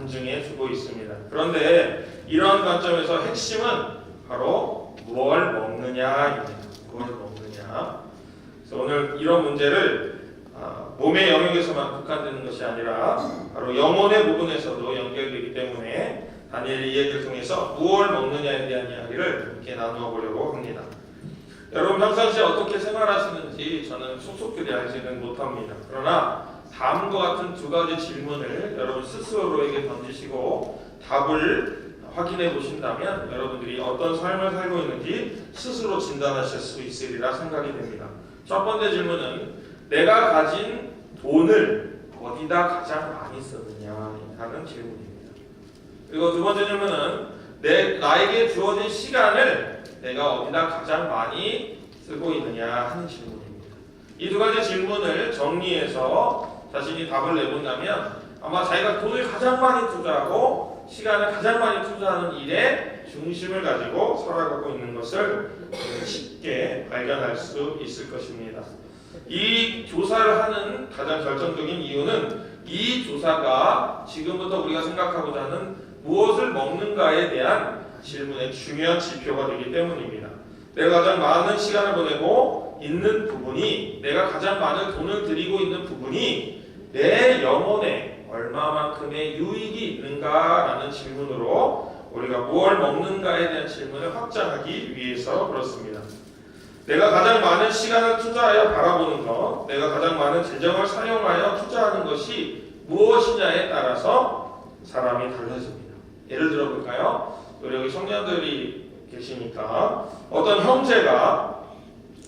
간증해 주고 있습니다. 그런데 이러한 관점에서 핵심은 바로 무엇을 먹느냐입니다. 무엇을 먹느냐. 그래서 오늘 이런 문제를 아, 몸의 영역에서만 국한되는 것이 아니라 바로 영혼의 부분에서도 연결되기 때문에 다니엘이 이 얘기를 통해서 무엇을 먹느냐에 대한 이야기를 함께 나누어 보려고 합니다. 여러분 평상시에 어떻게 생활하시는지 저는 속속들이 알지는 못합니다. 그러나 다음과 같은 두 가지 질문을 여러분 스스로에게 던지시고 답을 확인해 보신다면 여러분들이 어떤 삶을 살고 있는지 스스로 진단하실 수 있으리라 생각이 됩니다. 첫 번째 질문은 내가 가진 돈을 어디다 가장 많이 쓰느냐 하는 질문입니다. 그리고 두 번째 질문은 내 나에게 주어진 시간을 내가 어디다 가장 많이 쓰고 있느냐 하는 질문입니다. 이 두 가지 질문을 정리해서 자신이 답을 내본다면 아마 자기가 돈을 가장 많이 투자하고 시간을 가장 많이 투자하는 일에 중심을 가지고 살아가고 있는 것을 쉽게 발견할 수 있을 것입니다. 이 조사를 하는 가장 결정적인 이유는 이 조사가 지금부터 우리가 생각하고자 하는 무엇을 먹는가에 대한 질문의 중요한 지표가 되기 때문입니다. 내가 가장 많은 시간을 보내고 있는 부분이 내가 가장 많은 돈을 들이고 있는 부분이 내 영혼에 얼마만큼의 유익이 있는가라는 질문으로 우리가 무엇을 먹는가에 대한 질문을 확장하기 위해서 그렇습니다. 내가 가장 많은 시간을 투자하여 바라보는 것, 내가 가장 많은 재정을 사용하여 투자하는 것이 무엇이냐에 따라서 사람이 달라집니다. 예를 들어 볼까요? 우리 여기 청년들이 계시니까 어떤 형제가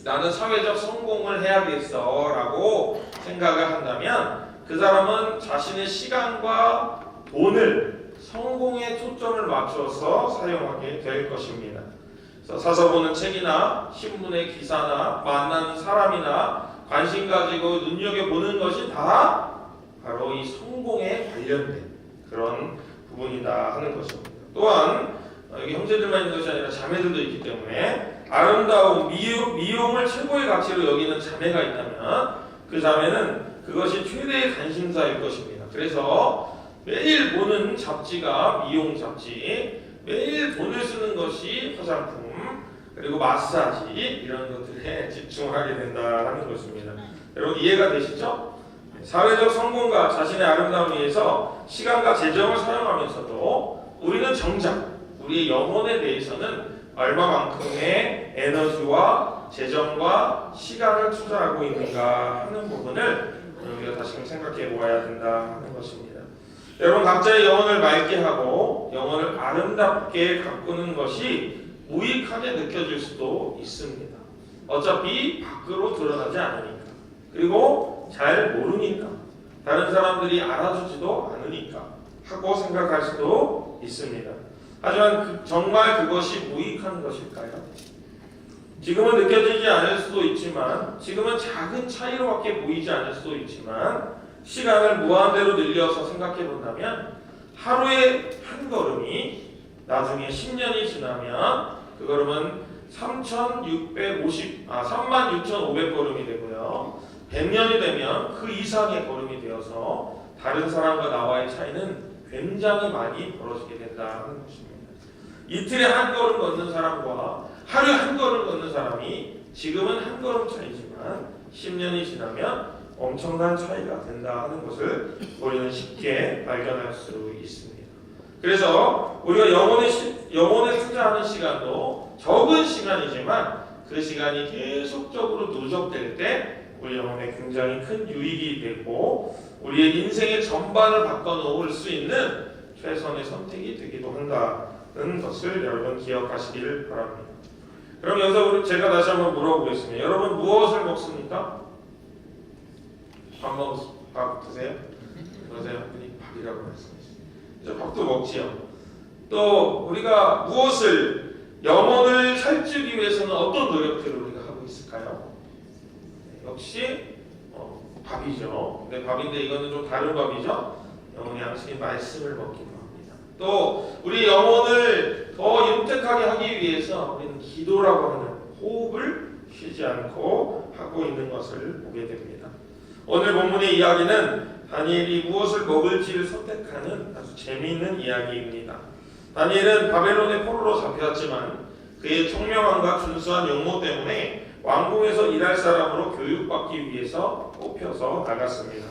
나는 사회적 성공을 해야겠어 라고 생각을 한다면 그 사람은 자신의 시간과 돈을 성공에 초점을 맞춰서 사용하게 될 것입니다. 사서 보는 책이나 신문의 기사나 만나는 사람이나 관심 가지고 눈여겨 보는 것이 다 바로 이 성공에 관련된 그런 부분이다 하는 것입니다. 또한 여기 형제들만 있는 것이 아니라 자매들도 있기 때문에 아름다운 미용, 미용을 최고의 가치로 여기는 자매가 있다면 그 자매는 그것이 최대의 관심사일 것입니다. 그래서 매일 보는 잡지가 미용 잡지, 매일 돈을 쓰는 것이 화장품, 그리고 마사지 이런 것들에 집중하게 된다는 것입니다. 여러분 이해가 되시죠? 사회적 성공과 자신의 아름다움을 위해서 시간과 재정을 사용하면서도 우리는 정작 우리의 영혼에 대해서는 얼마만큼의 에너지와 재정과 시간을 투자하고 있는가 하는 부분을 우리가 다시금 생각해 보아야 된다 하는 것입니다. 여러분 각자의 영혼을 맑게 하고 영혼을 아름답게 가꾸는 것이 무익하게 느껴질 수도 있습니다. 어차피 밖으로 드러나지 않으니까 그리고 잘 모르니까 다른 사람들이 알아주지도 않으니까 하고 생각할 수도 있습니다. 하지만 그- 정말 그것이 무익한 것일까요? 지금은 느껴지지 않을 수도 있지만 지금은 작은 차이로밖에 보이지 않을 수도 있지만 시간을 무한대로 늘려서 생각해 본다면 하루에 한 걸음이 나중에 10년이 지나면 그 걸음은 3,650, 아, 36,500걸음이 되고요. 100년이 되면 그 이상의 걸음이 되어서 다른 사람과 나와의 차이는 굉장히 많이 벌어지게 된다는 것입니다. 이틀에 한 걸음 걷는 사람과 하루에 한 걸음 걷는 사람이 지금은 한 걸음 차이지만 10년이 지나면 엄청난 차이가 된다 하는 것을 우리는 쉽게 발견할 수 있습니다. 그래서 우리가 영혼에, 시- 영혼에 투자하는 시간도 적은 시간이지만 그 시간이 계속적으로 누적될 때 우리 영혼에 굉장히 큰 유익이 되고 우리의 인생의 전반을 바꿔놓을 수 있는 최선의 선택이 되기도 한다는 것을 여러분 기억하시기를 바랍니다. 그럼 여기서 우리- 제가 다시 한번 물어보겠습니다. 여러분 무엇을 먹습니까? 밥 먹, 밥 드세요? 그러세요? 그니 밥이라고 말씀하시죠. 이제 밥도 먹지요. 또 우리가 무엇을 영혼을 살찌기 위해서는 어떤 노력들을 우리가 하고 있을까요? 네, 역시 어, 밥이죠. 근데 밥인데 이거는 좀 다른 밥이죠. 영혼의 양식의 말씀을 먹기도. 또 우리 영혼을 더 윤택하게 하기 위해서 우리는 기도라고 하는 호흡을 쉬지 않고 하고 있는 것을 보게 됩니다. 오늘 본문의 이야기는 다니엘이 무엇을 먹을지를 선택하는 아주 재미있는 이야기입니다. 다니엘은 바벨론의 포로로 잡혀왔지만 그의 총명함과 준수한 용모 때문에 왕궁에서 일할 사람으로 교육받기 위해서 뽑혀서 나갔습니다.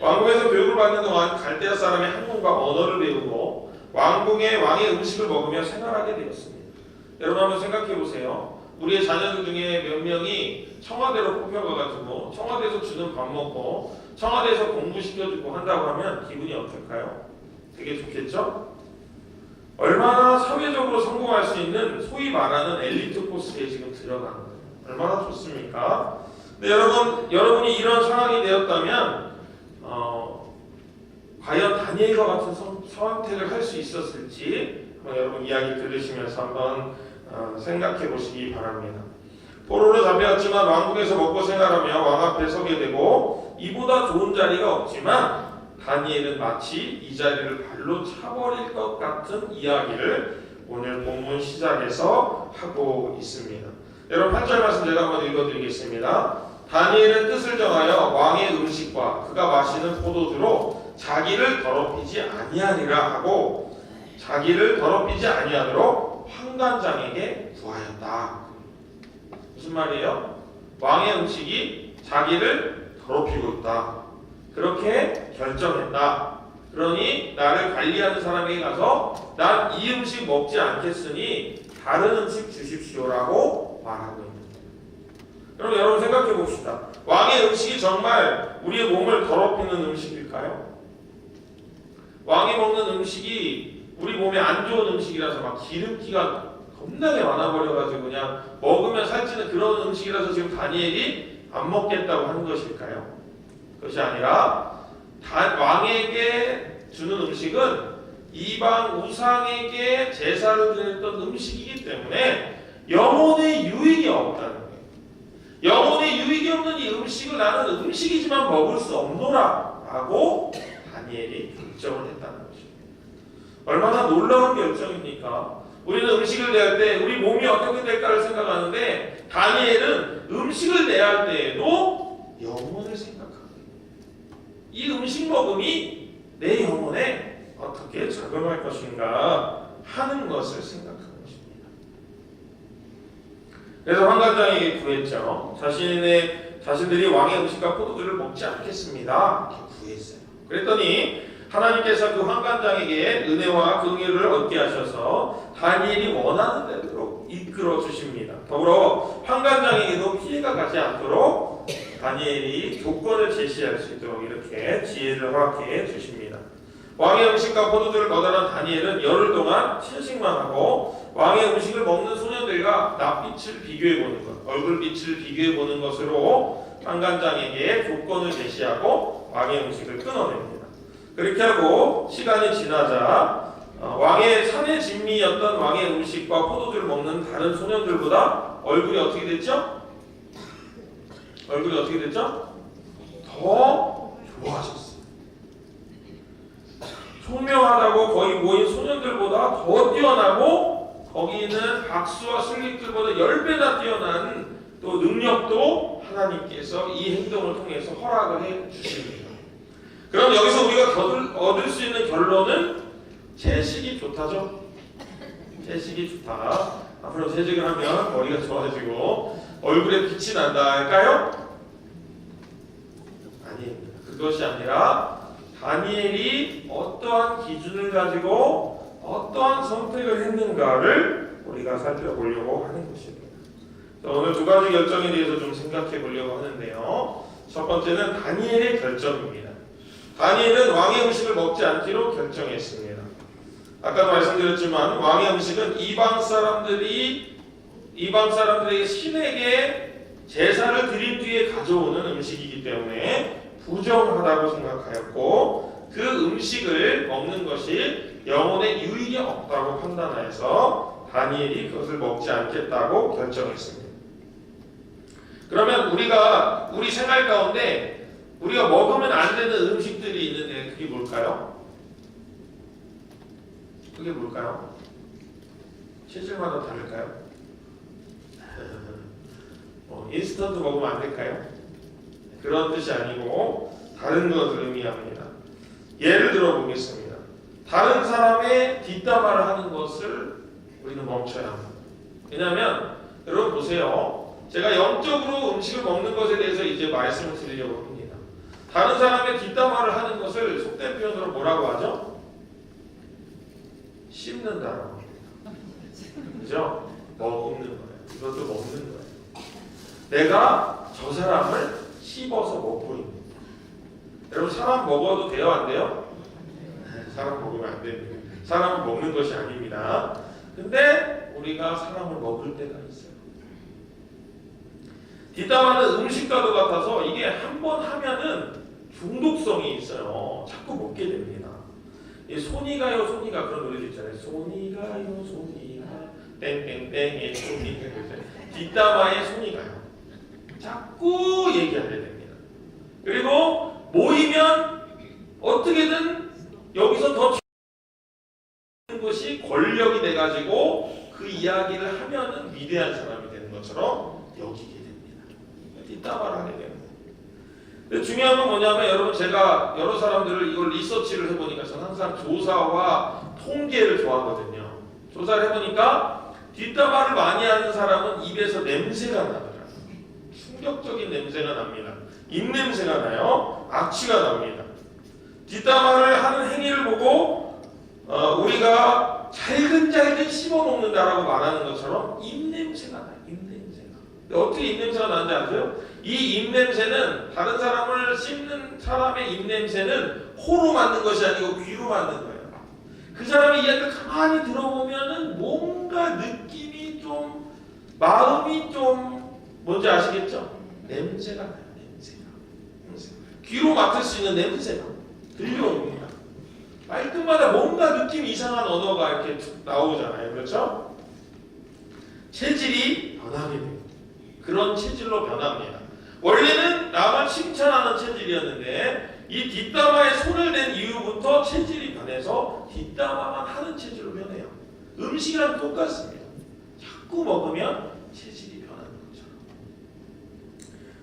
왕궁에서 교육을 받는 동안 갈대아 사람의 학문과 언어를 배우고 왕궁의 왕의 음식을 먹으며 생활하게 되었습니다. 여러분 한번 생각해 보세요. 우리의 자녀들 중에 몇 명이 청와대로 뽑혀가가지고 청와대에서 주는 밥 먹고 청와대에서 공부시켜주고 한다고 하면 기분이 어떨까요? 되게 좋겠죠? 얼마나 사회적으로 성공할 수 있는 소위 말하는 엘리트 코스에 지금 들어가는 거예요. 얼마나 좋습니까? 근데 여러분, 여러분이 이런 상황이 되었다면 어, 과연 다니엘과 같은 선, 선택을 할 수 있었을지 여러분 이야기 들으시면서 한번 어, 생각해 보시기 바랍니다. 포로로 잡혀왔지만 왕국에서 먹고 생활하며 왕 앞에 서게 되고 이보다 좋은 자리가 없지만 다니엘은 마치 이 자리를 발로 차버릴 것 같은 이야기를 오늘 본문 시작에서 하고 있습니다. 여러분 8절 말씀 제가 한번 읽어드리겠습니다. 다니엘은 뜻을 정하여 왕의 음식과 그가 마시는 포도주로 자기를 더럽히지 아니하리라 하고 자기를 더럽히지 아니하도록 황관장에게 구하였다. 무슨 말이에요? 왕의 음식이 자기를 더럽히고 있다. 그렇게 결정했다. 그러니 나를 관리하는 사람에게 가서 난 이 음식 먹지 않겠으니 다른 음식 주십시오라고 말하고 있는. 그럼 여러분 생각해 봅시다. 왕의 음식이 정말 우리의 몸을 더럽히는 음식일까요? 왕이 먹는 음식이 우리 몸에 안 좋은 음식이라서 막 기름기가 겁나게 많아버려가지고 그냥 먹으면 살찌는 그런 음식이라서 지금 다니엘이 안 먹겠다고 하는 것일까요? 그것이 아니라 다- 왕에게 주는 음식은 이방 우상에게 제사를 드렸던 음식이기 때문에 영혼의 유익이 없다는 거예요. 영혼의 유익이 없는 이 음식을 나는 음식이지만 먹을 수 없노라 라고 다니엘이 결정을 했다는 것입니다. 얼마나 놀라운 결정입니까? 우리는 음식을 대할 때 우리 몸이 어떻게 될까를 생각하는데 다니엘은 음식을 대할 때에도 영혼을 생각합니다. 이 음식 먹음이 내 영혼에 어떻게 작용할 것인가 하는 것을 생각하는 것입니다. 그래서 황관장에게 구했죠. 자신의 자신들이 왕의 음식과 포도주를 먹지 않겠습니다. 이렇게 구했어요. 그랬더니 하나님께서 그 황관장에게 은혜와 긍휼을 얻게 하셔서 다니엘이 원하는 대로 이끌어 주십니다. 더불어 황관장에게도 피해가 가지 않도록 다니엘이 조건을 제시할 수 있도록 이렇게 지혜를 허락해 주십니다. 왕의 음식과 포도주를 거절한 다니엘은 열흘 동안 채식만 하고 왕의 음식을 먹는 소년들과 낯빛을 비교해 보는 것, 얼굴빛을 비교해 보는 것으로 황관장에게 조건을 제시하고 왕의 음식을 끊어냅니다. 그렇게 하고 시간이 지나자 어, 왕의 사내 진미였던 왕의 음식과 포도주를 먹는 다른 소년들보다 얼굴이 어떻게 됐죠? 얼굴이 어떻게 됐죠? 더 좋아졌어요. 총명하다고 거기 모인 소년들보다 더 뛰어나고 거기 있는 박수와 슬릭들보다 10배나 뛰어난 또 능력도 하나님께서 이 행동을 통해서 허락을 해 주십니다. 그럼 여기서 우리가 얻을, 얻을 수 있는 결론은 채식이 좋다죠? 채식이 좋다. 앞으로 채식을 하면 머리가 좋아지고 얼굴에 빛이 난다 할까요? 아닙니다. 그것이 아니라 다니엘이 어떠한 기준을 가지고 어떠한 선택을 했는가를 우리가 살펴보려고 하는 것입니다. 자, 오늘 두 가지 결정에 대해서 좀 생각해 보려고 하는데요. 첫 번째는 다니엘의 결정입니다. 다니엘은 왕의 음식을 먹지 않기로 결정했습니다. 아까도 말씀드렸지만 왕의 음식은 이방 사람들이 이방 사람들의 신에게 제사를 드린 뒤에 가져오는 음식이기 때문에 부정하다고 생각하였고 그 음식을 먹는 것이 영혼의 유익이 없다고 판단하여서 다니엘이 그것을 먹지 않겠다고 결정했습니다. 그러면 우리가 우리 생활 가운데 우리가 먹으면 안 되는 음식들이 있는데 그게 뭘까요? 그게 뭘까요? 체질마다 다를까요? 어, 인스턴트 먹으면 안 될까요? 그런 뜻이 아니고 다른 것을 의미합니다. 예를 들어 보겠습니다. 다른 사람의 뒷담화를 하는 것을 우리는 멈춰야 합니다. 왜냐하면 여러분 보세요. 제가 영적으로 음식을 먹는 것에 대해서 이제 말씀을 드리려고 합니다. 다른 사람의 뒷담화를 하는 것을 속된 표현으로 뭐라고 하죠? 씹는다라고. 그죠? 먹는 거예요. 이것도 먹는 거예요. 내가 저 사람을 씹어서 먹고 있는 거예요. 여러분 사람 먹어도 돼요 안 돼요? 네, 사람 먹으면 안 됩니다. 사람은 먹는 것이 아닙니다. 근데 우리가 사람을 먹을 때가 있어요. 뒷담화는 음식과도 같아서 이게 한 번 하면은 중독성이 있어요. 자꾸 먹게 됩니다. 이 손이 가요 손이 가 그런 노래도 있잖아요. 손이 가요 손이 가 땡땡땡의 손이 가 뒷담화에 손이 가요. 자꾸 얘기하게 됩니다. 그리고 모이면 어떻게든 여기서 더 것이 권력이 돼가지고 그 이야기를 하면은 위대한 사람이 되는 것처럼 여기게 됩니다. 뒷담화를 하게 됩니다. 근데 중요한 건 뭐냐면 여러분 제가 여러 사람들을 이걸 리서치를 해보니까 저는 항상 조사와 통계를 좋아하거든요. 조사를 해보니까 뒷담화를 많이 하는 사람은 입에서 냄새가 나더라고요. 충격적인 냄새가 납니다. 입냄새가 나요. 악취가 납니다. 뒷담화를 하는 행위를 보고 어, 우리가 잘근잘근 씹어먹는다라고 말하는 것처럼 입냄새가 어떻게 입냄새가 나는지 아세요? 이 입냄새는 다른 사람을 씹는 사람의 입냄새는 코로 맞는 것이 아니고 귀로 맞는 거예요. 그 사람의 이야기를 가만히 들어보면은 뭔가 느낌이 좀 마음이 좀 뭔지 아시겠죠? 냄새가 나요. 냄새가. 귀로 맡을 수 있는 냄새가 들려옵니다. 말끝마다 뭔가 느낌 이상한 언어가 이렇게 툭 나오잖아요. 그렇죠? 체질이 변하게 돼요. 그런 체질로 변합니다. 원래는 남을 칭찬하는 체질이었는데 이 뒷담화에 손을 댄 이후부터 체질이 변해서 뒷담화만 하는 체질로 변해요. 음식이랑 똑같습니다. 자꾸 먹으면 체질이 변하는 거죠.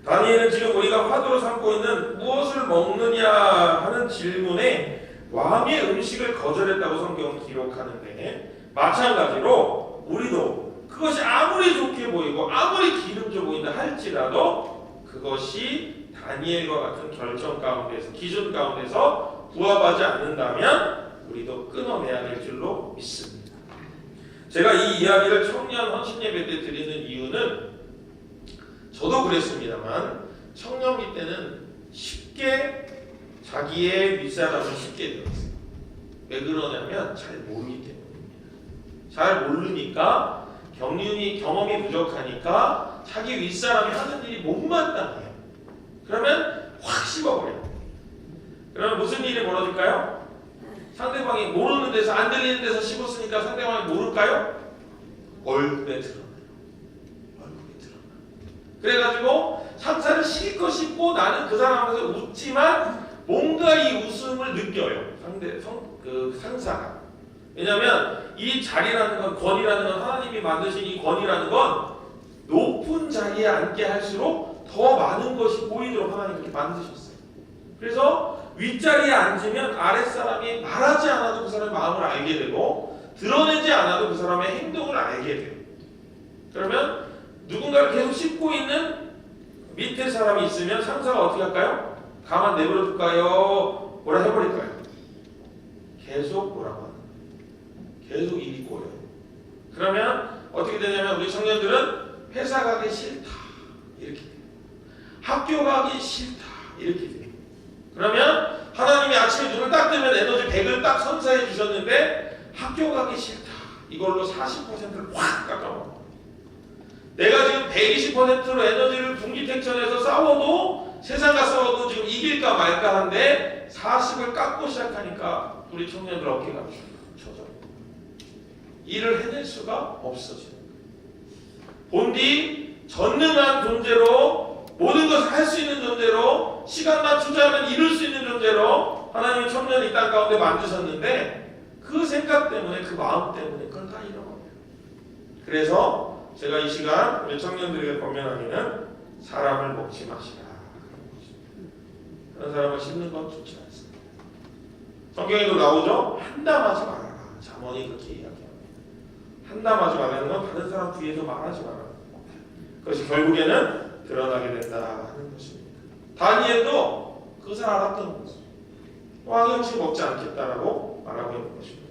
다니엘은 지금 우리가 화두로 삼고 있는 무엇을 먹느냐 하는 질문에 왕의 음식을 거절했다고 성경은 기록하는데 마찬가지로 우리도 그것이 아무리 좋게 보이고 아무리 기름져 보인다 할지라도 그것이 다니엘과 같은 결정 가운데서 기준 가운데서 부합하지 않는다면 우리도 끊어내야 될 줄로 믿습니다. 제가 이 이야기를 청년 헌신 예배 때 드리는 이유는 저도 그랬습니다만 청년기 때는 쉽게 자기의 윗사람을 쉽게 들었어요. 왜 그러냐면 잘 모르기 때문입니다. 잘 모르니까 경륜이 경험이 부족하니까 자기 윗사람이 하는 일이 못마땅해요. 그러면 확 씹어버려요. 그러면 무슨 일이 벌어질까요? 상대방이 모르는 데서 안 들리는 데서 씹었으니까 상대방이 모를까요? 얼굴에 드러나요. 얼굴에 드러나. 그래가지고 상사를 실컷 씹고 나는 그 사람 앞에서 웃지만 뭔가 이 웃음을 느껴요. 상대 성, 그 상사가. 왜냐하면 이 자리라는 건 권이라는 건 하나님이 만드신 이 권이라는 건 높은 자리에 앉게 할수록 더 많은 것이 보이도록 하나님 이렇게 만드셨어요. 그래서 윗자리에 앉으면 아랫사람이 말하지 않아도 그 사람의 마음을 알게 되고 드러내지 않아도 그 사람의 행동을 알게 돼요. 그러면 누군가를 계속 씹고 있는 밑에 사람이 있으면 상사가 어떻게 할까요? 가만 내버려 둘까요? 뭐라 해버릴까요? 계속 뭐라고. 계속 입이 꼬여요. 그러면 어떻게 되냐면 우리 청년들은 회사 가기 싫다 이렇게 돼요. 학교 가기 싫다 이렇게 돼요. 그러면 하나님이 아침에 눈을 딱 뜨면 에너지 100을 딱 선사해 주셨는데 학교 가기 싫다 이걸로 40%를 확 깎아먹어. 내가 지금 120%로 에너지를 분기택천해서 싸워도 세상 가서 싸워도 지금 이길까 말까 한데 40을 깎고 시작하니까 우리 청년들 어깨가 젖어. 일을 해낼 수가 없어지는 거예요. 본디 전능한 존재로 모든 것을 할 수 있는 존재로 시간만 투자하면 이룰 수 있는 존재로 하나님이 청년 이 땅 가운데 만드셨는데 그 생각 때문에 그 마음 때문에 그걸 다 잃어버려요. 그래서 제가 이 시간 우리 청년들에게 권면하기는 사람을 먹지 마시라. 다른 사람을 씹는 건 좋지 않습니다. 성경에도 나오죠. 한담하지 말아라. 잠언이 그렇게 이야기합니다. 한담하지 말라는 건 다른 사람 뒤에서 말하지 말아라. 그것이 결국에는 드러나게 된다 하는 것입니다. 다니엘도 그것을 알았던 거죠. 왕이 음식 먹지 않겠다라고 말하고 있는 것입니다.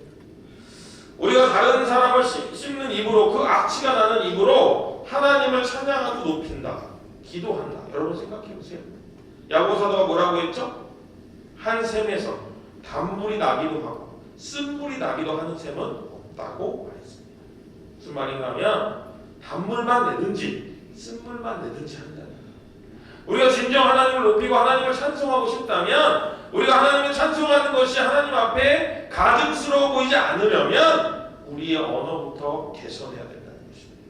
우리가 다른 사람을 씹- 씹는 입으로 그 악취가 나는 입으로 하나님을 찬양하고 높인다. 기도한다. 여러분 생각해 보세요. 야고사도가 뭐라고 했죠? 한 샘에서 단물이 나기도 하고 쓴물이 나기도 하는 샘은 없다고 말했습니다. 무슨 말인가 하면 단물만 내든지 쓴물만 내든지 거예요. 우리가 진정 하나님을 높이고 하나님을 찬송하고 싶다면 우리가 하나님을 찬송하는 것이 하나님 앞에 가증스러워 보이지 않으려면 우리의 언어부터 개선해야 된다는 것입니다.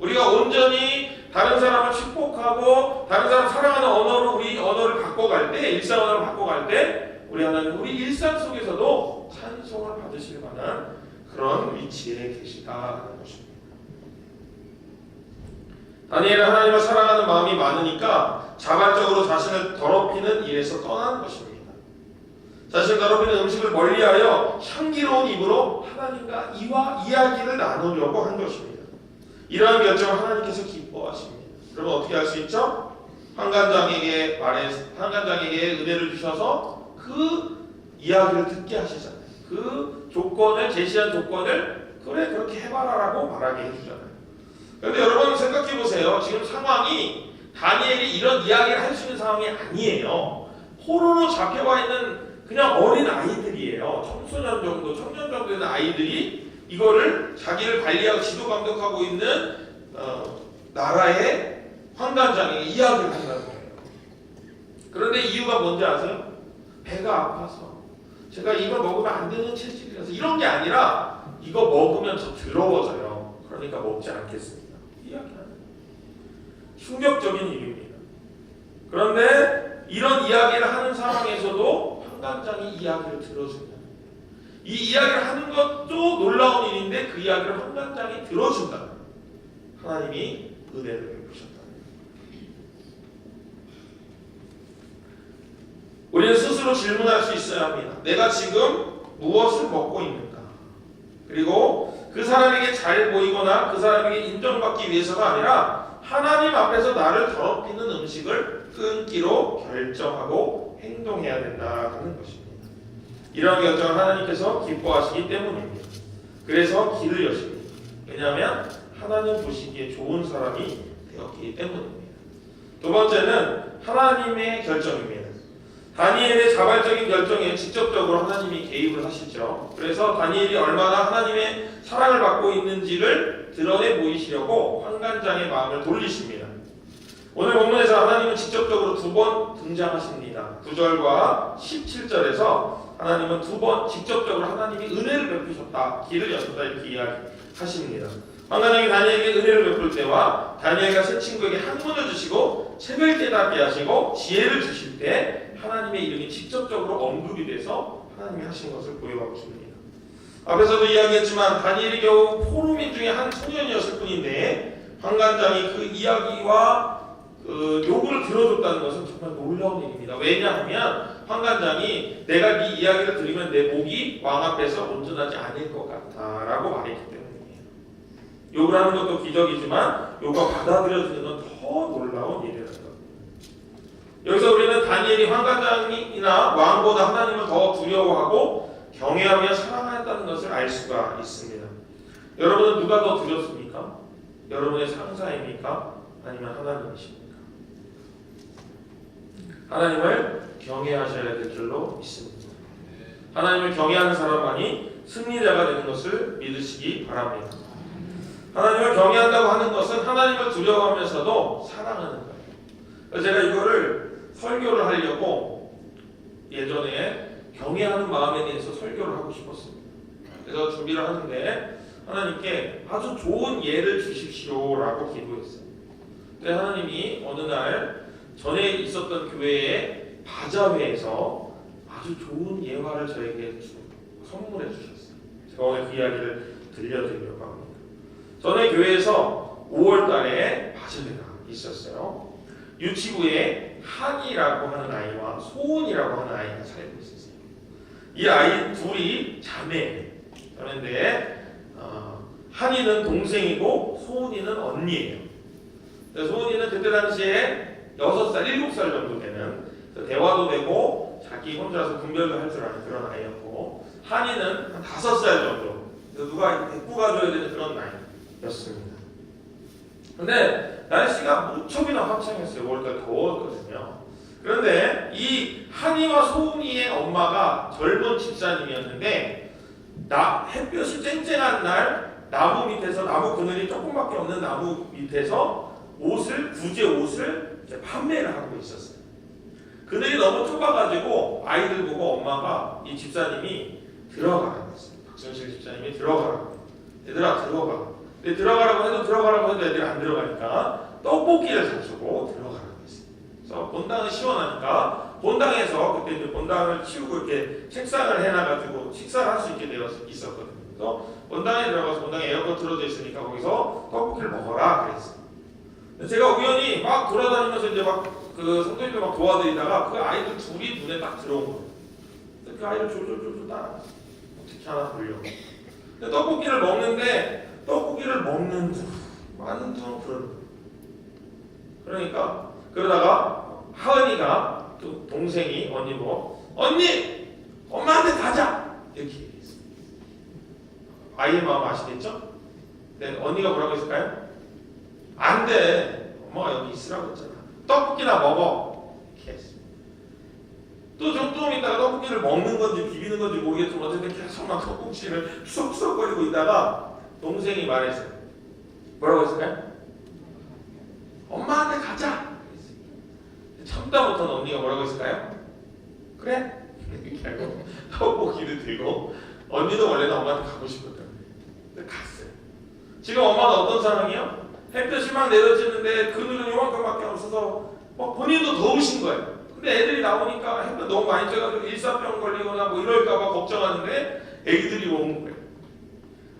우리가 온전히 다른 사람을 축복하고 다른 사람 사랑하는 언어로 우리 언어를 바꿔갈 때 일상 언어를 바꿔갈 때 우리 하나님 우리 일상 속에서도 찬송을 받으실 만한 그런 위치에 계시다는 것입니다. 다니엘은 하나님을 사랑하는 마음이 많으니까 자발적으로 자신을 더럽히는 일에서 떠나는 것입니다. 자신을 더럽히는 음식을 멀리하여 향기로운 입으로 하나님과 이와 이야기를 나누려고 한 것입니다. 이러한 결정을 하나님께서 기뻐하십니다. 여러분 어떻게 할 수 있죠? 환관장에게 말해 환관장에게 은혜를 주셔서 그 이야기를 듣게 하시잖아요. 그 조건을 제시한 조건을 그래 그렇게 해봐라라고 말하게 해주잖아요. 그런데 여러분 생각해 보세요. 지금 상황이 다니엘이 이런 이야기를 할 수 있는 상황이 아니에요. 포로로 잡혀와 있는 그냥 어린 아이들이에요. 청소년 정도, 청년 정도 되는 아이들이 이거를 자기를 관리하고 지도 감독하고 있는 어, 나라의 황단장에게 이야기를 한다는 거예요. 그런데 이유가 뭔지 아세요? 배가 아파서 제가 이걸 먹으면 안 되는 체질이라서 이런 게 아니라 이거 먹으면 저 더러워져요. 그러니까 먹지 않겠습니다. 이야기하는 충격적인 일입니다. 그런데 이런 이야기를 하는 상황에서도 황단장이 이야기를 들어준다. 이 이야기를 하는 것도 놀라운 일인데 그 이야기를 황단장이 들어준다. 하나님이 은혜를 베푸셨다. 우리는 스스로 질문할 수 있어야 합니다. 내가 지금 무엇을 먹고 있는가? 그리고 그 사람에게 잘 보이거나 그 사람에게 인정받기 위해서가 아니라 하나님 앞에서 나를 더럽히는 음식을 끊기로 결정하고 행동해야 된다는 것입니다. 이러한 결정을 하나님께서 기뻐하시기 때문입니다. 그래서 길을 여십니다. 왜냐하면 하나님 보시기에 좋은 사람이 되었기 때문입니다. 두 번째는 하나님의 결정입니다. 다니엘의 자발적인 결정에 직접적으로 하나님이 개입을 하시죠. 그래서 다니엘이 얼마나 하나님의 사랑을 받고 있는지를 드러내 보이시려고 환관장의 마음을 돌리십니다. 오늘 본문에서 하나님은 직접적으로 두 번 등장하십니다. 9절과 17절에서 하나님은 두 번 직접적으로 하나님이 은혜를 베푸셨다, 길을 여셨다 이렇게 이야기하십니다. 황관장이 다니엘에게 은혜를 베풀 때와 다니엘과 새 친구에게 학문을 주시고 책을 깨닫게 하시고 지혜를 주실 때 하나님의 이름이 직접적으로 언급이 돼서 하나님이 하신 것을 보여가고 있습니다. 앞에서도 이야기했지만 다니엘이 겨우 포로민 중에 한 소년이었을 뿐인데 황관장이 그 이야기와 그 요구를 들어줬다는 것은 정말 놀라운 일입니다. 왜냐하면 황관장이 내가 네 이야기를 들으면 내 목이 왕 앞에서 온전하지 않을 것 같다라고 말했기 때문이에 요. 욕을 하는 것도 기적이지만 요가 받아들여지는 건더 놀라운 일이라는 것. 여기서 우리는 다니엘이 황관장이나 왕보다 하나님을 더 두려워하고 경외하며 사랑한다는 것을 알 수가 있습니다. 여러분은 누가 더 두렵습니까? 여러분의 상사입니까? 아니면 하나님이십니까? 하나님을 경외하셔야 될 줄로 믿습니다. 하나님을 경외하는 사람만이 승리자가 되는 것을 믿으시기 바랍니다. 하나님을 경외한다고 하는 것은 하나님을 두려워하면서도 사랑하는 거예요. 제가 이거를 설교를 하려고 예전에 경외하는 마음에 대해서 설교를 하고 싶었습니다. 그래서 준비를 하는데 하나님께 아주 좋은 예를 주십시오라고 기도했어요. 근데 하나님이 어느 날 전에 있었던 교회의 바자회에서 아주 좋은 예화를 저에게 주- 선물해 주셨어요. 제가 오늘 그 이야기를 합니다. 전에 교회에서 5월 달에 바자회가 있었어요. 유치부에 한이라고 하는 아이와 소은이라고 하는 아이가 살고 있었어요. 이 아이 둘이 자매예요. 그런데 어, 한이는 동생이고 소은이는 언니예요. 소은이는 그때 당시에 6살, 7살 정도 되는 대화도 되고 자기 혼자서 분별도 할 줄 아는 그런 아이였고 한이는 한 5살 정도 누가 데리고 가줘야 되는 그런 나이 였습니다. 근데 날씨가 무척이나 화창했어요. 5월달 더웠거든요. 그런데 이 한이와 소은이의 엄마가 젊은 집사님이었는데 나 햇볕이 쨍쨍한 날 나무 밑에서 나무 그늘이 조금밖에 없는 나무 밑에서 옷을 구제 옷을 판매를 하고 있었어요. 그늘이 너무 좁아가지고 아이들 보고 엄마가 이 집사님이 들어가라고 했어요. 박정실 집사님이 들어가라고. 얘들아 들어가. 근데 들어가라고 해도 들어가라고 해도 애들이 안 들어가니까 떡볶이를 사주고 들어가라고 했어요. 그래서 본당은 시원하니까 본당에서 그때 이제 본당을 치우고 이렇게 책상을 해놔가지고 식사를 할 수 있게 되어 있었거든요. 그래서 본당에 들어가서 본당에 에어컨 틀어져 있으니까 거기서 떡볶이를 먹어라 그랬어요. 제가 우연히 막 돌아다니면서 이제 막 그 성도님들 막 도와드리다가 그 아이들 둘이 눈에 딱 들어온 거예요. 그 아이를 졸졸졸졸 따라 어떻게 하나 보려고. 떡볶이를 먹는데 떡볶이를 먹는 둥 많은 거예요. 그러니까 그러다가 하은이가 또 동생이 언니 보고 언니 엄마한테 가자 이렇게 얘기했어요. 아이의 마음 아시겠죠? 네, 언니가 뭐라고 했을까요? 안 돼. 엄마가 여기 있으라고 했잖아. 떡볶이나 먹어. 이렇게 했어요. 또좀 좀 있다가 떡볶이를 먹는 건지 비비는 건지 모르겠지만 어쨌든 계속 막 떡볶이를 수석수석거리고 있다가 동생이 말했어요. 뭐라고 했을까요? 엄마한테 가자. 참다 못한 언니가 뭐라고 했을까요? 그래? 이렇게 하고 떡볶이를 들고 언니도 원래는 엄마한테 가고 싶었던 근데 갔어요. 지금 엄마가 어떤 상황이요? 햇볕이 막 내려지는데 그늘은 요만큼밖에 없어서 막 본인도 더우신 거예요. 근데 애들이 나오니까 햇볕 너무 많이 쬐가지고 일사병 걸리거나 뭐 이럴까봐 걱정하는데 애기들이 오는 거예요.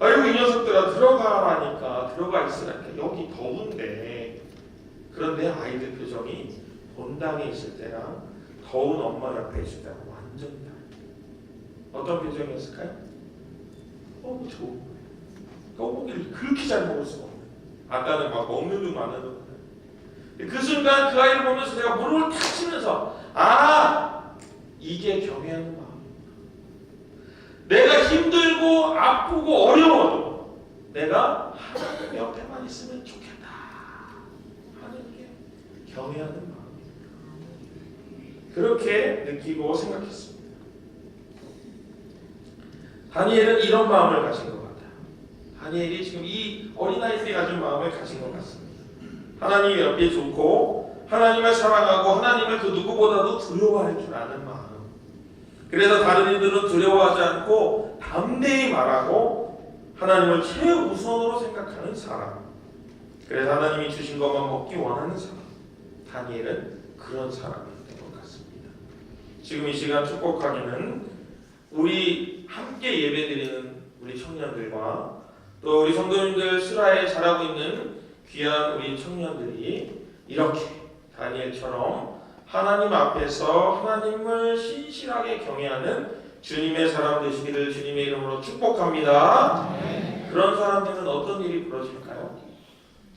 아이고 이 녀석들아 들어가라니까 들어가 있으라니까 여기 더운데 그런데 아이들 표정이 본당에 있을 때랑 더운 엄마 옆에 있을 때랑 완전 달라요. 어떤 표정이었을까요? 너무 좋은 거예요. 떡볶이를 그렇게 잘 먹을 수가 없는 아까는 막 먹는 둥 마는 둥그 순간 그 아이를 보면서 제가 무릎을 탁 치면서 아 이게 경외하는. 내가 힘들고 아프고 어려워도 내가 하나님 옆에만 있으면 좋겠다 하는 게 경외하는 마음이에요. 그렇게 느끼고 생각했습니다. 다니엘은 이런 마음을 가진 것 같아요. 다니엘이 지금 이 어린아이들이 가진 마음을 가진 것 같습니다. 하나님이 옆에 좋고 하나님을 사랑하고 하나님을 그 누구보다도 두려워할 줄 아는 마음. 그래서 다른 이들은 두려워하지 않고 담대히 말하고 하나님을 최우선으로 생각하는 사람. 그래서 하나님이 주신 것만 먹기 원하는 사람. 다니엘은 그런 사람이었던 것 같습니다. 지금 이 시간 축복하기는 우리 함께 예배드리는 우리 청년들과 또 우리 성도님들 스라에 자라고 있는 귀한 우리 청년들이 이렇게 다니엘처럼 하나님 앞에서 하나님을 신실하게 경외하는 주님의 사람 되시기를 주님의 이름으로 축복합니다. 그런 사람들은 어떤 일이 벌어질까요?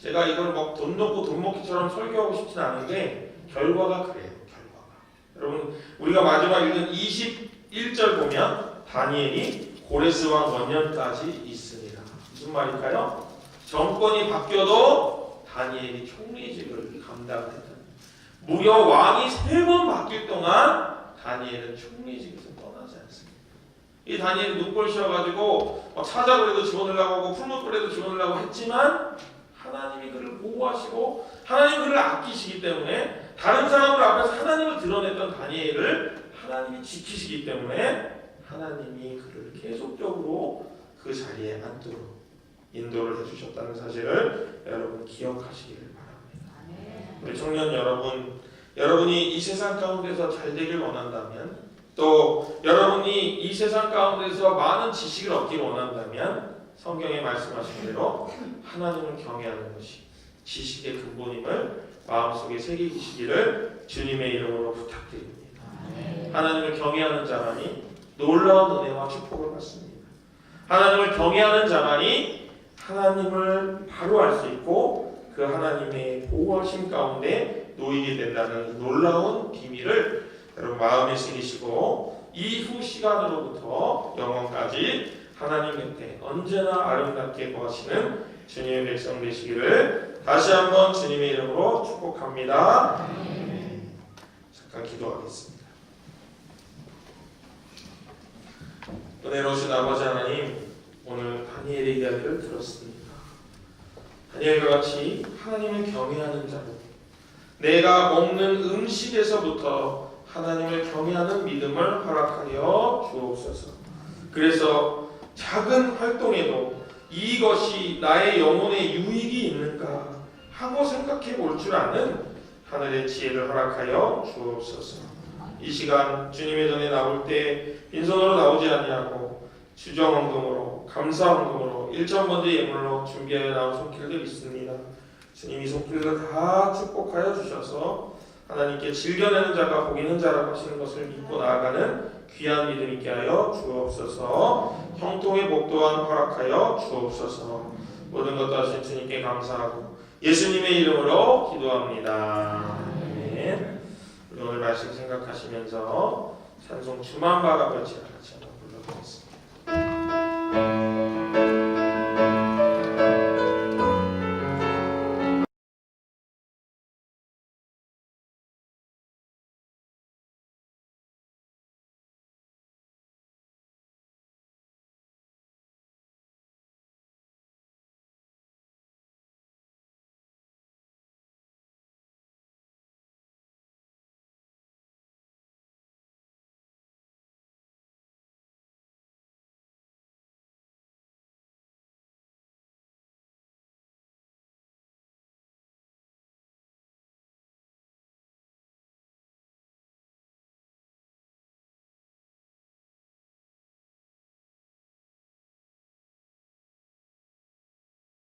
제가 이걸 뭐돈 넣고 돈 먹기처럼 설교하고 싶진 않은데 결과가 그래요. 결과가. 여러분 우리가 마지막 읽은 21절 보면 다니엘이 고레스 왕 원년까지 있습니다. 무슨 말일까요? 정권이 바뀌어도 다니엘이 총리직을 감당했다. 무려 왕이 세 번 바뀔 동안 다니엘은 총리직에서 떠나지 않습니다. 이 다니엘이 눈꼴 씌어가지고 막 찾아그래도 지원하려고 하고 풀무불에도 지원하려고 했지만 하나님이 그를 보호하시고 하나님 그를 아끼시기 때문에 다른 사람들 앞에서 하나님을 드러냈던 다니엘을 하나님이 지키시기 때문에 하나님이 그를 계속적으로 그 자리에 앉도록 인도를 해주셨다는 사실을 여러분 기억하시기를. 우리 청년 여러분, 여러분이 이 세상 가운데서 잘 되길 원한다면, 또 여러분이 이 세상 가운데서 많은 지식을 얻길 원한다면, 성경에 말씀하신 대로 하나님을 경외하는 것이 지식의 근본임을 마음속에 새기시기를 주님의 이름으로 부탁드립니다. 하나님을 경외하는 자만이 놀라운 은혜와 축복을 받습니다. 하나님을 경외하는 자만이 하나님을 바로 알 수 있고 그 하나님의 보호하심 가운데 놓이게 된다는 놀라운 비밀을 여러분 마음에 새기시고 이후 시간으로부터 영원까지 하나님 곁에 언제나 아름답게 거하시는 주님의 백성 되시기를 다시 한번 주님의 이름으로 축복합니다. 잠깐 기도하겠습니다. 은혜로우신 아버지 하나님 오늘 다니엘의 이야기를 들었습니다. 다니엘과 같이 하나님을 경외하는 자로 내가 먹는 음식에서부터 하나님을 경외하는 믿음을 허락하여 주옵소서. 그래서 작은 활동에도 이것이 나의 영혼에 유익이 있는가 하고 생각해 볼 줄 아는 하늘의 지혜를 허락하여 주옵소서. 이 시간 주님의 전에 나올 때 빈손으로 나오지 아니하고 주정 헌금으로 감사 헌금으로 일천 번째 예물로 준비하여 나온 손길들 있습니다. 주님이 손길을 다 축복하여 주셔서 하나님께 즐겨내는 자가 복 있는 자라고 하시는 것을 믿고 나아가는 귀한 믿음 있게 하여 주옵소서. 형통의 복 또한 허락하여 주옵소서. 모든 것 하신 주님께 감사하고 예수님의 이름으로 기도합니다. 아멘. 오늘 말씀 생각하시면서 찬송 주만 바라보지 같이 한번 불러보겠습니다.